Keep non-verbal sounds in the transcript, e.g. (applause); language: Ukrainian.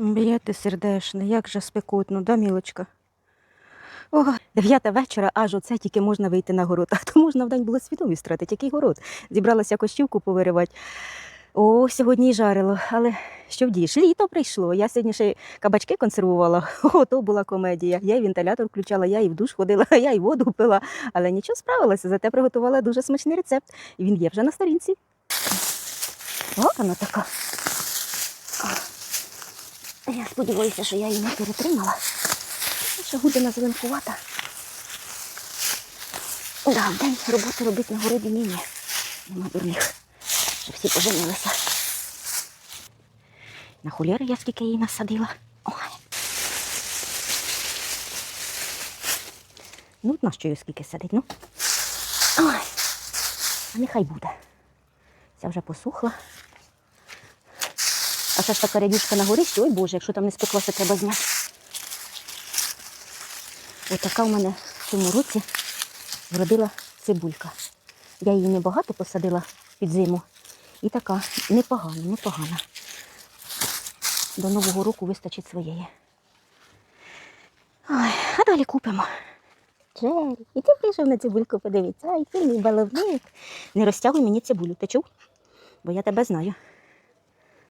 Б'єте сердешне, як же спекотно, да, мілочка? О, дев'ята вечора, аж оце тільки можна вийти на город. (laughs) А то можна вдень було свідомість втратити, який город. Зібралася кощівку повиривати. О, сьогодні й жарило, але що вдієш? Літо прийшло. Я сьогодні ще кабачки консервувала. (laughs) О, то була комедія. Я і вентилятор включала, я і в душ ходила, (laughs) я і воду пила. Але нічого справилася, зате приготувала дуже смачний рецепт. І він є вже на сторінці. О, вона така. Я сподіваюся, що я її не перетримала. Ще гудина зеленкувата. Да, в день роботи робити на городі ні, ні. Нема дурних. Щоб всі поженилися. На хулєри я скільки її насадила. Ой. Ну, на що її скільки садить, ну. Ой. А нехай буде. Ця вже посухла. А ще ж така рядючка на горищі, ой Боже, якщо там не спеклося, треба зняти. Отака в мене в цьому році вродила цибулька. Я її небагато посадила під зиму. І така непогана, непогана. До Нового року вистачить своєї. Ой, а далі купимо. Джері, і ти прийшов на цибульку подивитися. Ай, ти мій баловник. Не розтягуй мені цибулю, ти чув? Бо я тебе знаю.